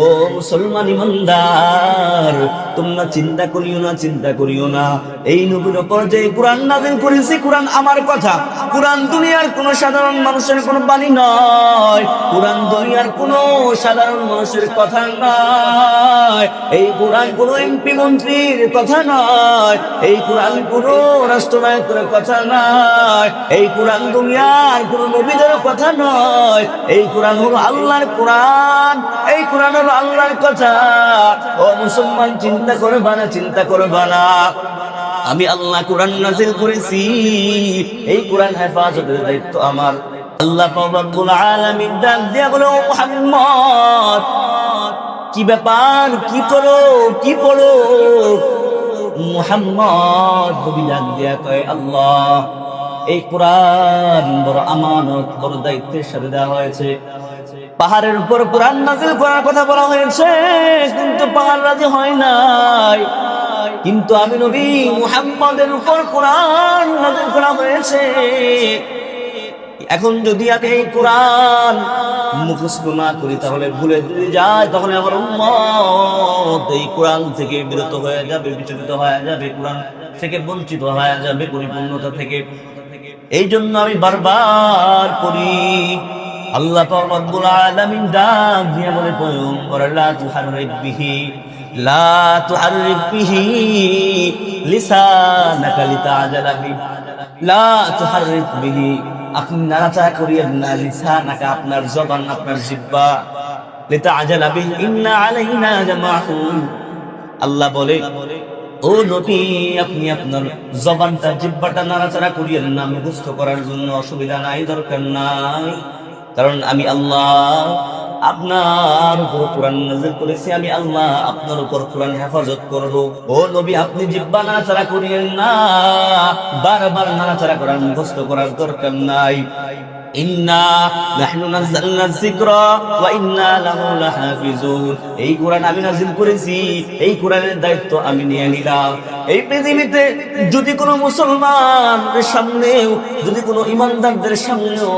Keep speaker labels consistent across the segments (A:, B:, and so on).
A: ও মুসলমান ইমানদার, তোমরা চিন্তা করিও না, চিন্তা করিও না। এই নবীর উপর যে কোরআন নাযিল করেছি, কোরআন আমার কথা। কোরআন দুনিয়ার কোন সাধারণ মানুষের কোন বাণী নয়। কোরআন দুনিয়ার কোন সাধারণ মানুষের কথা নয়। এই কোরআন কোন এমপি মন্ত্রীর কথা নয়। এই কোরআন কোন রাষ্ট্রনায়কের কথা নয়। এই কোরআন দুনিয়ার কোন নবীদের কথা নয়। এই কোরআন হলো আল্লাহর কোরআন। এই কোরআন হলো আল্লাহর কথা। ও মুসলমান, চিন্তা করবা না, চিন্তা করবা না। আমি আল্লাহ কোরআন নাজিল করেছি। এই কোরআন হেফাজতের দায়িত্ব আমার। আল্লাহ রব্বুল আলামিন দিয়া বলে মুহাম্মদ, কি ব্যাপার? কি করো কি পড়ো? মুহাম্মদ নবী ডাক দিয়া কয়, আল্লাহ, এই কোরআন বড় আমানত, বড় দায়িত্বের সাথে দেওয়া হয়েছে। পাহাড়ের উপর কোরআন নাজিল করার কথা বলা হয়েছে, কিন্তু পাহাড় রাজি হয় নাই। কিন্তু আমি নবী মুহাম্মদের উপর কোরআন নাজিল করা হয়েছে। এখন যদি আমি এই কোরআন মুখস্থ না করি, তাহলে ভুলে যদি যায় তখন আমার উম্মত এই কোরআন থেকে বিরত হয়ে যাবে, বিচলিত হয়ে যাবে, কোরআন থেকে বঞ্চিত হয়ে যাবে, পরিপূর্ণতা থেকে। এই জন্য আমি বারবার করি আল্লাহ পাক রব্বুল আলামিন ডাক দিয়ে বলে পয়গম্বর, লা তুহাররিক বিহি, লা তুহাররিক বিহি লিসানাকা লিতাআজালা বি, লা তুহাররিক বিহি, আপনি নাড়াচাড়া করিয়েন না, লিসানাকা আপনার জবান, আপনার জিহ্বা, লিতাআজালা বি, ইন্না আলাইনা জামাহু। আল্লাহ বলে, ও নবী, আপনি আপনার জবানটা জিব্বাটা নাড়াচাড়া করিয়েন না, মুখস্থ করার জন্য অসুবিধা নাই, দরকার নাই। কারণ আমি আল্লাহ আপনার উপর কোরআন নাজিল করেছি, আমি আল্লাহ আপনার উপর কোরআন হেফাজত করব। ও নবী, আপনি জিব্বা নাড়াচাড়া করিয়েন না, বারবার নাড়াচাড়া করার মুখস্থ করার দরকার নাই। এই দায়িত্ব আমি নিয়ে নিলাম। এই পৃথিবীতে যদি যদি কোনো ইমানদারদের সামনেও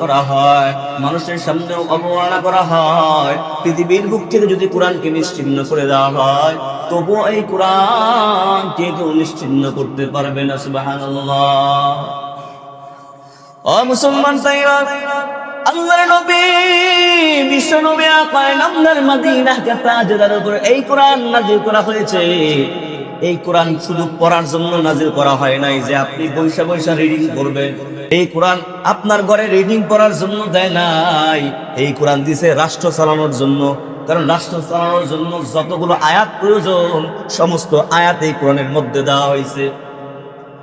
A: করা হয়, মানুষের সামনেও অবমাননা করা হয়, পৃথিবীর বুক থেকে যদি কোরআনকে নিশ্চিহ্ন করে দেওয়া হয়, তবুও এই কোরআন কে কেউ নিশ্চিহ্ন করতে পারবে না, সুবহানাল্লাহ। ও মুসলমান তাইরা আল্লাহর নবী, বিশ্ব নবী আকায় নামদার মদিনা তাজদার উপর এই কোরআন নাজিল করা হয়েছে। এই কোরআন শুধু পড়ার জন্য নাজিল করা হয় নাই যে আপনি বৈশা বৈশা রিডিং করবেন। এই কোরআন আপনার ঘরে রিডিং করার জন্য দেয় নাই। এই কোরআন দিছে রাষ্ট্র চালানোর জন্য। কারণ রাষ্ট্র চালানোর জন্য যতগুলো আয়াত প্রয়োজন, সমস্ত আয়াত এই কোরআনের মধ্যে দেওয়া হয়েছে।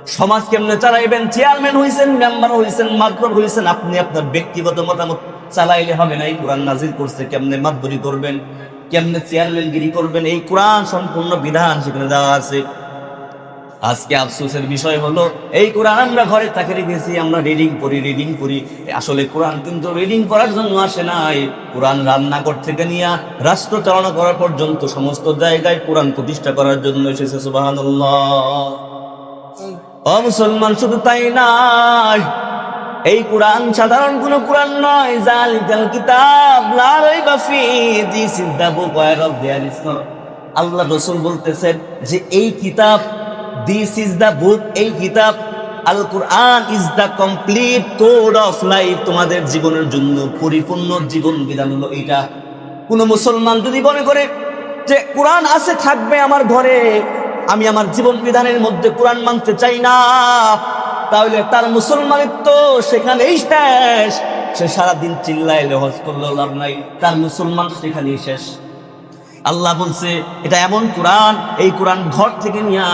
A: সমাজ কেমনে চালাইবেন? চেয়ারম্যান হয়েছেন মেম্বার হয়েছেন মাতবর হয়েছেন আপনি আপনার ব্যক্তিগত মতামত চালাইলে হবে না। এই কোরআন নাজির করছে, কেমনে মাতবরি করবেন? কেমনে চেয়ারম্যানগিরি করবেন? এই কোরআন সম্পূর্ণ বিধান সেখানে দেওয়া আছে। আজকে আফসোসের বিষয় হলো, এই কোরআন আমরা ঘরে তাকে রেখেছি, আমরা রিডিং করি রিডিং করি আসলে কোরআন কিন্তু রিডিং করার জন্য আসে নাই। কোরআন রান্নাঘর থেকে নিয়ে, রাষ্ট্র চালনা করা পর্যন্ত সমস্ত জায়গায় কোরআন প্রতিষ্ঠা করার জন্য এসেছে, সুবহানাল্লাহ। ও মুসলমান, শুধু তাই নাই এই কোরআন সাধারণ কোন কোরআন নয়। জালিকাল কিতাব, লা রাইবা ফি this is the book of there is Allah রাসূল বলতেছেন যে, এই কিতাব দিস ইজ দ্য বুক এই কিতাব Al Quran is the complete code of life তোমাদের জীবনের জন্য, পরিপূর্ণ জীবন বিধান হলো এটা কোন মুসলমান যদি মনে করে যে, কোরআন আছে, থাকবে আমার ঘরে আমি আমার জীবন বিধানের মধ্যে কোরআন মানতে চাই না। তাহলে তার মুসলমানিত্ব সেখানেই শেষ। সে সারাদিন চিল্লাইলে হজ করল, লাভ নাই। তার মুসলমান সেখানেই শেষ। আল্লাহ বলছে, এটা এমন কোরআন, এই কোরআন ঘর থেকে নিয়ে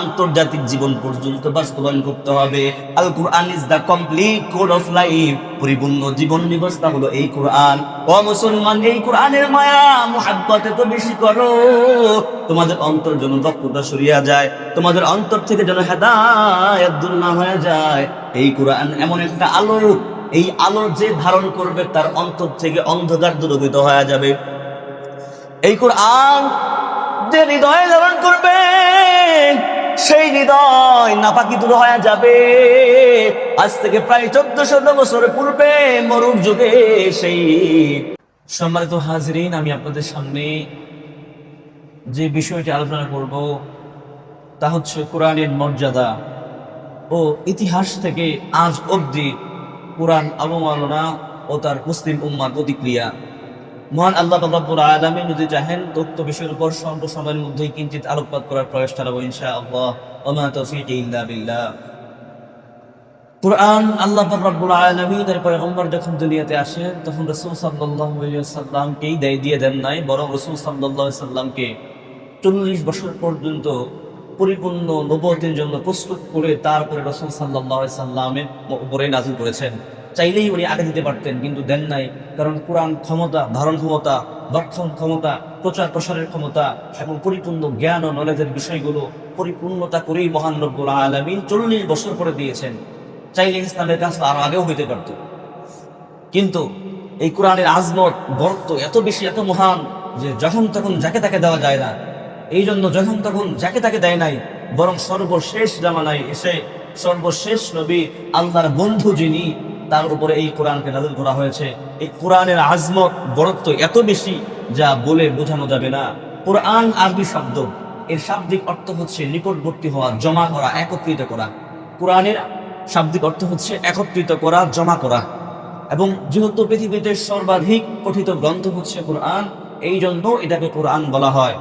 A: আন্তর্জাতিক জীবন পর্যন্ত বাস্তবায়ন করতে হবে। Al Quran is the complete code of life. পরিপূর্ণ জীবন ব্যবস্থা হলো এই কোরআন। ও মুসলমান, এই কোরআনের মায়া, মুহাব্বত তো বেশি করো। তোমাদের অন্তর যেন দক্ষতা সরিয়া যায়, তোমাদের অন্তর থেকে যেন হেদায়াত দূর না হয়ে যায়। এই কোরআন এমন একটা আলো, এই আলোর যে ধারণ করবে তার অন্তর থেকে অন্ধকার দূরভূত হয়ে যাবে। এই কোরআন যে হৃদয়ে ধারণ করবে, সেই হৃদয় নাপাকি দূর হয়ে যাবে। আজ থেকে প্রায় চোদ্দশো বছর পূর্বে মরুর যুগে সেই সম্মানিত হাজরিন, আমি আপনাদের সামনে যে বিষয়টি আলোচনা করব, তা হচ্ছে কোরআনের মর্যাদা ও ইতিহাস থেকে আজ অবধি কোরআন অবমাননা ও তার মুসলিম উম্মার প্রতিক্রিয়া। মহান আল্লাহ রব্বুল আলামিন যদি চাহেন, তথ্য বিষয়ের উপর স্বল্প সময়ের মধ্যেই কিঞ্চিত আলোকপাত করার প্রয়াস চালাবো ইনশাআল্লাহ। ওয়া মা তৌফিক ইল্লা কোরআন আল্লাহ আলামিনের পয়গম্বর যখন দুনিয়াতে আসেন তখন রাসূল সাল্লাল্লাহু আলাইহি সাল্লামকেই দেয় দিয়ে দেন নাই, বরং রাসূল আলাইহি সাল্লামকে চল্লিশ বছর পর্যন্ত পরিপূর্ণ নবতের জন্য প্রস্তুত করে তারপরে রসুল সাল্লাহ সাল্লামের উপরে নাজিল করেছেন। চাইলেই উনি আগে দিতে পারতেন, কিন্তু দেন নাই। কারণ কোরআন ক্ষমতা, ধারণ ক্ষমতা বক্ষণ ক্ষমতা, প্রচার প্রসারের ক্ষমতা এবং পরিপূর্ণ জ্ঞান ও নলেজের বিষয়গুলো পরিপূর্ণতা করেই মহান রব্বুল আলমিন চল্লিশ বছর পরে দিয়েছেন। চাইলে ইসলামের কাজ আরও আগেও হইতে পারত। কিন্তু এই কোরআনের আজমত বর্ত এত বেশি, এত মহান যে যখন তখন যাকে তাকে দেওয়া যায় না। এই জন্য যখন তখন যাকে তাকে দেয় নাই, বরং সর্বশেষ জামানায় এসে সর্বশেষ নবী, আল্লাহর বন্ধু যিনি তার উপরে এই কোরআনকে নাজিল করা হয়েছে। এই কোরআনের আজমত, বরত্ব এত বেশি যা বলে বোঝানো যাবে না। কোরআন আরবি শব্দ, এর শাব্দিক অর্থ হচ্ছে নিকটবর্তী হওয়া, জমা করা, একত্রিত করা। কোরআনের শাব্দিক অর্থ হচ্ছে একত্রিত করা, জমা করা। এবং যেহেতু পৃথিবীতে সর্বাধিক পঠিত গ্রন্থ হচ্ছে কোরআন, এই জন্য এটাকে কোরআন বলা হয়।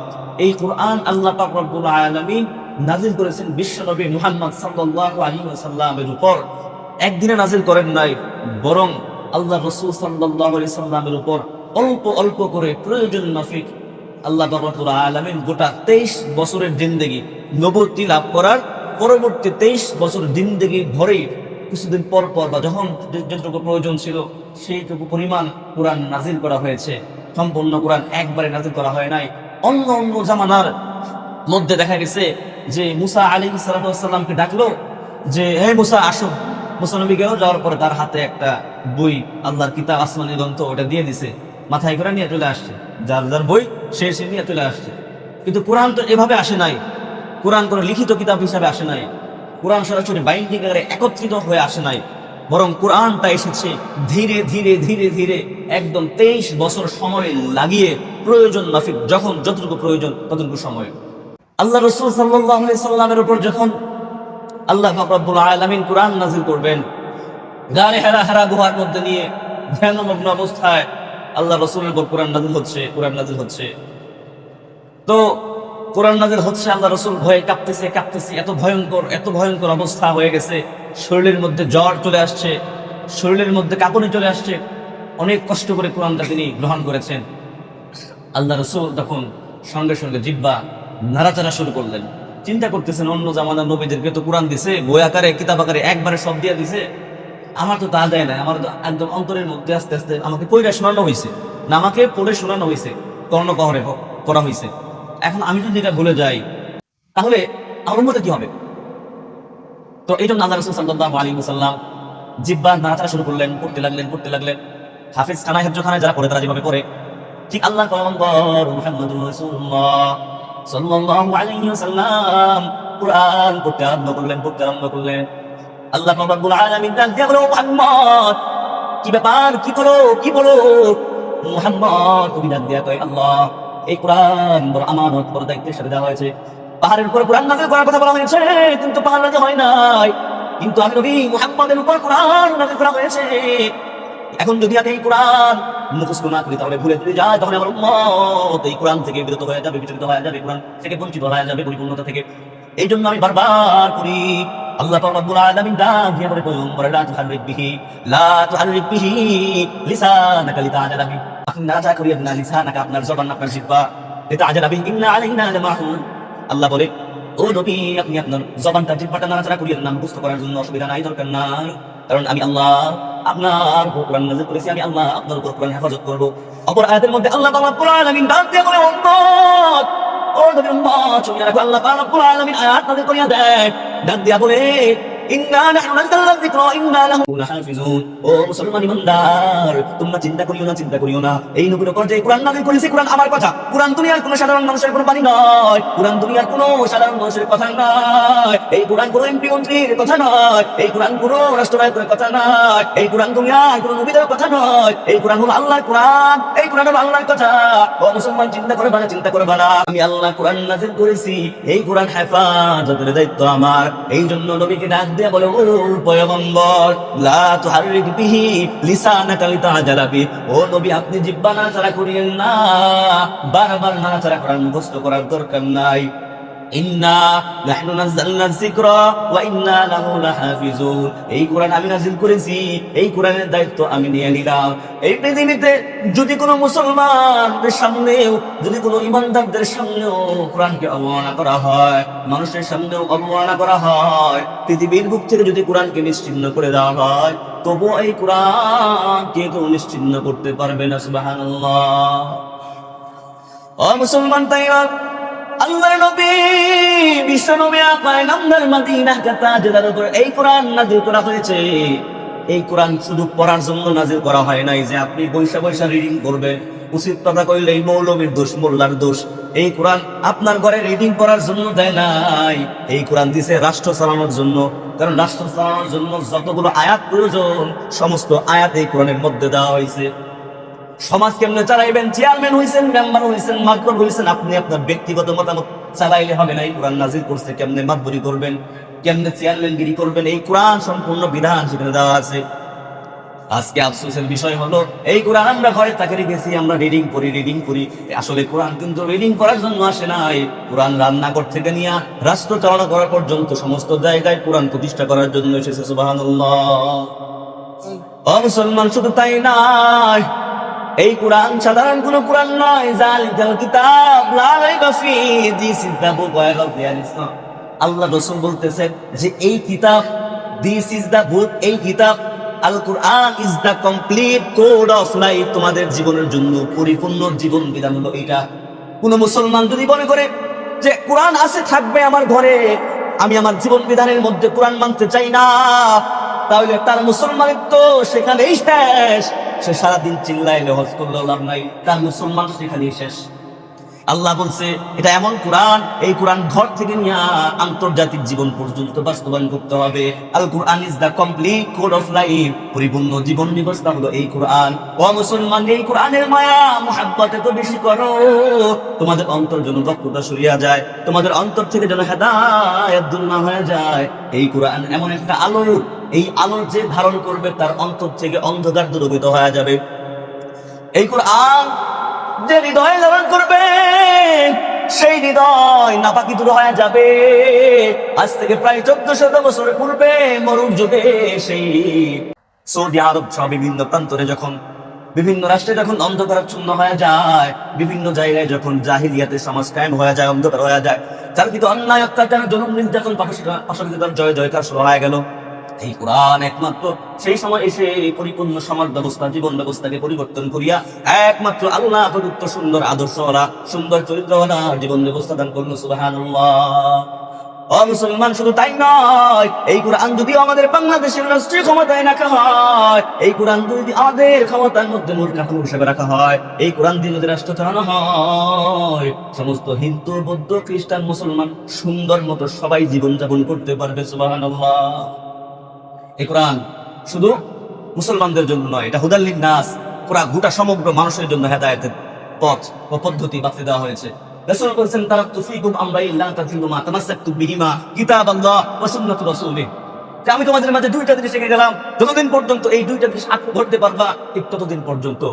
A: এই কোরআন আল্লাহ পাক রব্বুল আলামিন নাজিল করেছেন বিশ্বনবী মুহাম্মদ সাল্লাল্লাহু আলাইহি ওয়াসাল্লামের উপর। একদিনে নাজিল করেন নাই, বরং আল্লাহ রাসূল সাল্লামের উপর অল্প অল্প করে প্রয়োজন মাফিক আল্লাহ পাক রব্বুল আলামিন গোটা 23 বছরের জিন্দেগি নবুয়তি লাভ করার পরবর্তী 23 বছর জিন্দেগি ভরেই কিছুদিন পর পর বা যখন যেটুকু প্রয়োজন ছিল সেইটুকু পরিমাণ কোরআন নাজিল করা হয়েছে। সম্পূর্ণ কোরআন একবারে নাজিল করা হয় নাই। অন্য অন্য জামানার মধ্যে দেখা গেছে যে মুসা আলী সালামকে ডাকলো যে, হে মুসা, আসো। মুসা নবী গেল যাওয়ার পরে তার হাতে একটা বই, আল্লাহর কিতাব, আসমানি গ্রন্থ, ওটা দিয়ে দিছে। মাথায় করে নিয়ে চলে আসছে। যার যার বই, সে সে নিয়ে চলে আসছে। কিন্তু কোরআন তো এভাবে আসে নাই। কোরআন কোনো লিখিত কিতাব হিসাবে আসে নাই। কোরআন সরাসরি বাইন্ডিং আকারে একত্রিত হয়ে আসে নাই। বরং কোরআনটা এসেছে ধীরে ধীরে ধীরে ধীরে একদম তেইশ বছর সময় লাগিয়ে প্রয়োজন মাফিক, যখন যতটুকু প্রয়োজন ততটুকু সময়। আল্লাহ রসুল সাল্লাহ সাল্লামের উপর যখন আল্লাহ ফাকরাবুল আলমিন কোরআন নাজিল করবেন। গাড়ি হেরা হেরা গুহার মধ্যে নিয়ে ধ্যানমগ্ন অবস্থায় আল্লাহ রসুলের উপর কোরআন নাজিল হচ্ছে, কোরআন নাজিল হচ্ছে। তো কোরআন নাজিল হচ্ছে, আল্লাহ রসুল ভয়ে কাঁপতেছে কাঁপতেছে, এত ভয়ঙ্কর এত ভয়ঙ্কর অবস্থা হয়ে গেছে। শরীরের মধ্যে জ্বর চলে আসছে, শরীরের মধ্যে কাঁপুনি চলে আসছে। অনেক কষ্ট করে কোরআনটা তিনি গ্রহণ করেছেন। আল্লাহ রসুল তখন সঙ্গে সঙ্গে জিব্বা নাড়াচাড়া শুরু করলেন। চিন্তা করতেছেন, অন্য জামানার নবীদেরকে তো কোরআন দিছে, বই আকারে, কিতাব আকারে একবারে সব দিয়ে দিছে। আমার তো তা দেয় না আমার তো একদম অন্তরের মধ্যে আস্তে আস্তে আমাকে পড়ে শোনানো হয়েছে না আমাকে পড়ে শোনানো হয়েছে কর্ণকহরে করা হয়েছে এখন আমি যদি এটা ভুলে যাই, তাহলে আমার মধ্যে কি হবে? তো এই জন্য আল্লাহ রসুল সাল্লাহ আলী সাল্লাম জিব্বা নাড়াচাড়া শুরু করলেন, পড়তে লাগলেন পড়তে লাগলেন। হাফিজ খানায় হেফজখানায় যারা পড়ে, তারা যেভাবে পড়ে, ঠিক আল্লাহ সাল্লাল্লাহু আলাইহি ওয়াসাল্লাম কুরআন পড়তে আরম্ভ করলেন, পড়তে আল্লাহ রাব্বুল আলামিন ডাক দিয়ে বলো মুহাম্মদ, কি ব্যাপার? কি করো? কি বলো মুহাম্মদ তুমি ডাক দিয়া কয়, আল্লাহ, এই কোরআন বড় আমানত, বড় দায়িত্বের হয়েছে। পাহাড়ের উপর কোরআন নাজিল করার কথা বলা হয়েছে, কিন্তু পাহাড় নাজিল হয় নাই। কিন্তু আমি নবী মুহাম্মদের উপর কোরআন নাজিল করা হয়েছে। এখন যদি আমি এই কোরআন মুখস্থ না করি, তাহলে ভুলে যায় তাহলে আমার উম্মত, এই কোরআন থেকে বিরত হয়ে যাবে, বিচলিত হয়ে যাবে, কোরআন থেকে বঞ্চিত হয়ে যাবে, পরিপূর্ণতা থেকে। এই জন্য আমি বারবার করি, আল্লাহ পাক আলামিন ডাক দিয়ে বলে, পয়গম্বর, লা তুহাররিক বিহি, লা তুহাররিক বিহি লিসানাকা লিতাআজালা আপনি না যা করিয়েন না লিসানাকা, আপনার জবান, আপনার জিহ্বা। ইন্না আলাইনা লামাহু আল্লাহ বলে, ও নবী, আপনি আপনার জবানটা, জিহ্বাটা নাড়াচাড়া করিয়েন না, মুখস্থ করার জন্য অসুবিধা নাই, দরকার নাই। কারণ আমি আল্লাহ আপনার কোরআন নাযিল করেছি, আমি আল্লাহ আপনার উপর কোরআন হেফাজত করব। অপর আয়াতের মধ্যে আল্লাহ তাআলা কোরআন আলামিন ডাক দিয়ে বলে, উম্মত! ও নবীর উম্মত! শুনিয়া রাখো, আল্লাহ তাআলা কোরআন আলামিন আয়াত নাযিল করিয়া দেয় ডাক দিয়া বলে ও মুসলমান ইমানদার চিন্তা করিও না, চিন্তা করিও না। এই নবীর যে কোরআন নাযিল করেছি মানুষের কোনো বাণী মানুষের কথা নয়। এই কোরআন কথা নয়। এই কোরআন কোনো রাষ্ট্রনায়কের কথা নয়। এই কোরআন দুনিয়ার কোনো নবীদের এই কোরআন হলো কথা। ও মুসলমান, চিন্তা করে বানা চিন্তা করে বানা আমি আল্লাহ কোরআন নাযিল করেছি। এই কোরআন হেফাজতের দায়িত্ব আমার। এই জন্য নবীকে ডাক দিয়ে বলে, ও পয়গম্বর, লা তুহাররিক বিহি লিসানাকা লিতাজালা বি। ও নবী, আপনি জিব্বা নাড়াচাড়া করিয়েন না। বারবার নাড়াচাড়া করার মুখস্থ করার দরকার নাই। মানুষের সামনেও অবমাননা করা হয়, পৃথিবীর বুক থেকে যদি কোরআনকে নিশ্চিহ্ন করে দেওয়া হয়, তবুও এই কোরআন কে কেউ নিশ্চিহ্ন করতে পারবে না, সুবহানাল্লাহ। ও মুসলমান তাইরা নবী, বিশ্ব নবী মাদিনা উপর এই কোরআন করা হয়েছে। এই কোরআন শুধু পড়ার জন্য করা হয় নাই যে আপনি রিডিং করবেন। উচিত কথা কইলে এই মৌলবীর দোষ, মোল্লার দোষ। এই কোরআন আপনার ঘরে রিডিং করার জন্য দেয় নাই। এই কোরআন দিছে রাষ্ট্র চালানোর জন্য। কারণ রাষ্ট্র চালানোর জন্য যতগুলো আয়াত প্রয়োজন, সমস্ত আয়াত এই কোরআনের মধ্যে দেওয়া হয়েছে। সমাজ কেমনে চালাইবেন? চেয়ারম্যান হয়েছেন মেম্বার হয়েছেন মাতবর হয়েছেন আপনি আপনার ব্যক্তিগত মতামত চালাইলে হবে না। এই কোরআন নাজির করছে, কেমনে মাতবরি করবেন, কেমনে চেয়ারম্যানগিরি করবেন, এই কোরআন সম্পূর্ণ বিধান সেখানে দেওয়া আছে। আজকে আফসোসের বিষয় হলো, এই কোরআন আমরা ঘরে তাকে রেখেছি আমরা রিডিং করি রিডিং করি। আসলে কোরআন কিন্তু রিডিং করার জন্য আসে নাই। কোরআন রান্নাঘর থেকে নিয়ে রাষ্ট্র চালনা করা পর্যন্ত সমস্ত জায়গায় কোরআন প্রতিষ্ঠা করার জন্য এসেছে ও মুসলমান, শুধু তাই নয়। এই কোরআন সাধারণ কোন কোরআন নয়, জালিকাল কিতাব, লা রাইবা ফি অফ ইসলাম আল্লাহ রাসূল বলতেছেন যে এই কিতাব দিস ইজ দ্য বুক এই কিতাব, Al Quran is the complete code of life তোমাদের জীবনের জন্য, পরিপূর্ণ জীবন বিধান হলো এটা কোন মুসলমান যদি মনে করে যে কোরআন আছে, থাকবে আমার ঘরে, আমি আমার জীবন বিধানের মধ্যে কোরআন মানতে চাই না, তাহলে তার মুসলমানিত্ব সেখানেই শেষ। সে সারাদিন চিল্লাইলে হজ করলেও লাভ নাই তার মুসলমান সেখানেই শেষ। আল্লাহ বলছে, এটা এমন কোরআন, এই কোরআন ঘর থেকে নিয়ে আন্তর্জাতিক জীবন পর্যন্ত বাস্তবায়ন করতে হবে। Al Quran is the complete code of life পরিপূর্ণ জীবন ব্যবস্থা হলো এই কোরআন। ও মুসলমান, এই কোরআনের মায়া, মোহাব্বত এত বেশি করো। তোমাদের অন্তর যেন দক্ষতা সরিয়া যায়, তোমাদের অন্তর থেকে যেন হেদায়ত দূর না হয়ে যায়। এই কোরআন এমন একটা আলো, এই আলো যে ধারণ করবে তার অন্তর থেকে অন্ধকার দূরভূত হয়ে যাবে। এই কোরআন যে হৃদয় ধারণ করবে, সেই হৃদয় নাপাকি দূর হয়ে যাবে। আজ থেকে প্রায় চোদ্দ শত বছর পূর্বে মরুর যুগে সেই সৌদি আরব সহ বিভিন্ন প্রান্তরে যখন, বিভিন্ন রাষ্ট্রে যখন অন্ধকার অন্ধকারাচ্ছন্ন হয়ে যায়, বিভিন্ন জায়গায় যখন জাহিলিয়াতে সমাজ কায়েম হয়ে যায়, অন্ধকার হয়ে যায় তার কিন্তু অন্যায়, অত্যাচার জনম নির্যাতন পাশবিকতার জয়, জয়কার, শুরু হয়ে গেল। এই কোরআন একমাত্র। সেই সময় এসে এই পরিপূর্ণ সমাজ ব্যবস্থা, জীবন ব্যবস্থাকে পরিবর্তন করিয়া একমাত্র আল্লাহ প্রদত্ত সুন্দর আদর্শ ওরা সুন্দর চরিত্র ওরা জীবন ব্যবস্থা দান করল ও মুসলমান, শুধু তাই নয়, এই কোরআন যদি আমাদের বাংলাদেশের রাষ্ট্রীয় ক্ষমতায় রাখা হয়, এই কোরআন যদি আমাদের ক্ষমতার মধ্যে মূল কাঠামো হিসেবে রাখা হয়, এই কোরআন দিয়ে যদি রাষ্ট্র চালানো হয়, সমস্ত হিন্দু, বৌদ্ধ, খ্রিস্টান, মুসলমান সুন্দর মতো সবাই জীবনযাপন করতে পারবে, সুবহানাল্লাহ। এই কোরআন শুধু মুসলমানদের জন্য নয়, এটা হুদাল্লিন নাস পুরা গোটা সমগ্র মানুষের জন্য হেদায়তের পথ বা পদ্ধতি বাতলে দেওয়া হয়েছে। রাসূল বলেছেন তারা তুফিকুম আমরাইন লা তাযিলু মা তামাসসাকতু বিহিমা কিতাবাল্লাহ ওয়া সুন্নাতু রাসূলিহ। যে আমি তোমাদের মাঝে দুইটা জিনিস শিখে গেলাম, যতদিন পর্যন্ত এই দুইটা জিনিস আঁকড়ে ধরতে পারবা, ঠিক ততদিন পর্যন্ত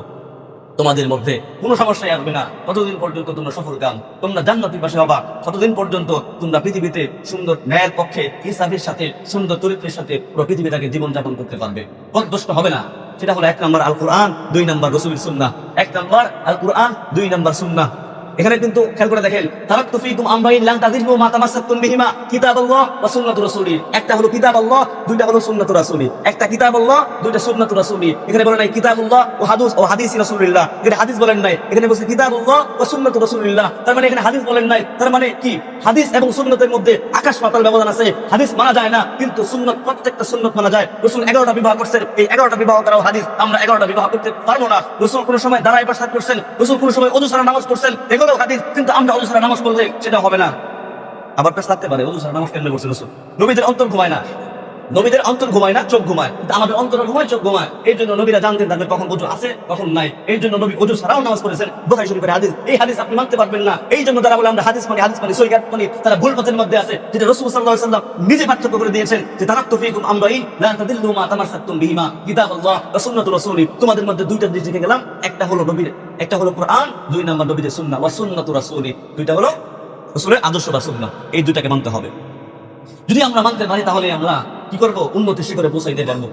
A: তোমাদের মধ্যে কোনো সমস্যাই আসবে না। ততদিন পর্যন্ত তোমরা সফল কাম। তোমরা জান্নাতের পাশে হবা। ততদিন পর্যন্ত তোমরা পৃথিবীতে সুন্দর ন্যায়ের পক্ষে ইসাফের সাথে, সুন্দর চরিত্রের সাথে পুরো পৃথিবীটাকে জীবনযাপন করতে পারবে। পথভ্রষ্ট হবে না। সেটা হলো এক নম্বর আল কোরআন দুই নম্বর রসুল সুন্না এক নম্বর আল কোরআন দুই নম্বর সুন্না এখানে কিন্তু খেয়াল করে দেখেন, তারাক্তু ফীকুম আমরাইন লান তাদিল্লু মা তামাসসাকতুম বিহিমা কিতাবাল্লাহ ওয়া সুন্নাতুর রাসূলি। একটা হলো কিতাবাল্লাহ, দুইটা হলো সুন্নাতুর রাসূলি। একটা কিতাবাল্লাহ, দুইটা সুন্নাতুর রাসূলি। এখানে বলেন নাই কিতাবুল্লাহ ও হাদিস ও হাদিস রাসূলুল্লাহ। এখানে হাদিস বলেন নাই। এখানে বলছে কিতাবুল্লাহ ও সুন্নাতুর রাসূলুল্লাহ। তার মানে এখানে হাদিস বলেন নাই। তার মানে কি? হাদিস এবং সুন্নতের মধ্যে আকাশ পাতাল ব্যবধান আছে। হাদিস মানা যায় না, কিন্তু সুন্নত, প্রত্যেকটা সুন্নত মানা যায়। রসুল এগারোটা বিবাহ করছেন। এই এগারোটা বিবাহ করাও হাদিস। আমরা এগারোটা বিবাহ করতে পারব না। রসুল কোনো সময় দাঁড়ায় প্রসাদ করছেন। রসুল কোনো সময় ছাড়া নামাজ করছেন এগুলো হাদিস, কিন্তু আমরা অজু নামাজ পড়লে সেটা হবে না। আবার পেশ লাগতে পারে অজু নামাজ কেন রসুল? নবীদের অন্তর ঘুমায় না। নবীদের অন্তর ঘুমায় না, চোখ ঘুমায়। আমাদের অন্তর ঘুমায়, চোখ ঘুমায়। এই জন্য নবীরা জানতেন তাদের কখন অজু আছে, কখন নাই। এই জন্য নবী অজু ছাড়াও নামাজ করেছেন বোখারি শরীফের হাদিস। এই হাদিস আপনি মানতে পারবেন না। এই জন্য তারা বলে আমরা হাদিস মানে হাদিস মানে সৈকাত মানে তারা ভুল পথের মধ্যে আছে। যেটা রসুল আলাইহি সাল্লাম নিজে পার্থক্য করে দিয়েছেন, যে তারাক্তু ফীকুম আমরাইন লা তাদিল্লু মা তামাসসাকতুম বিহিমা রাসূলি। তোমাদের মধ্যে দুইটা লিখে গেলাম। একটা হলো নবীর, একটা হলো কোরআন, দুই নাম্বার নবীদের সুন্নাহ ওয়া সুন্নাতুর রাসূলি। দুইটা হলো রাসূলের আদর্শ বা সুন্নাহ। এই দুইটাকে মানতে হবে। যদি আমরা মানতে পারি তাহলে আমরা কি করব? উন্নতি শিখরে পৌঁছাইতে পারব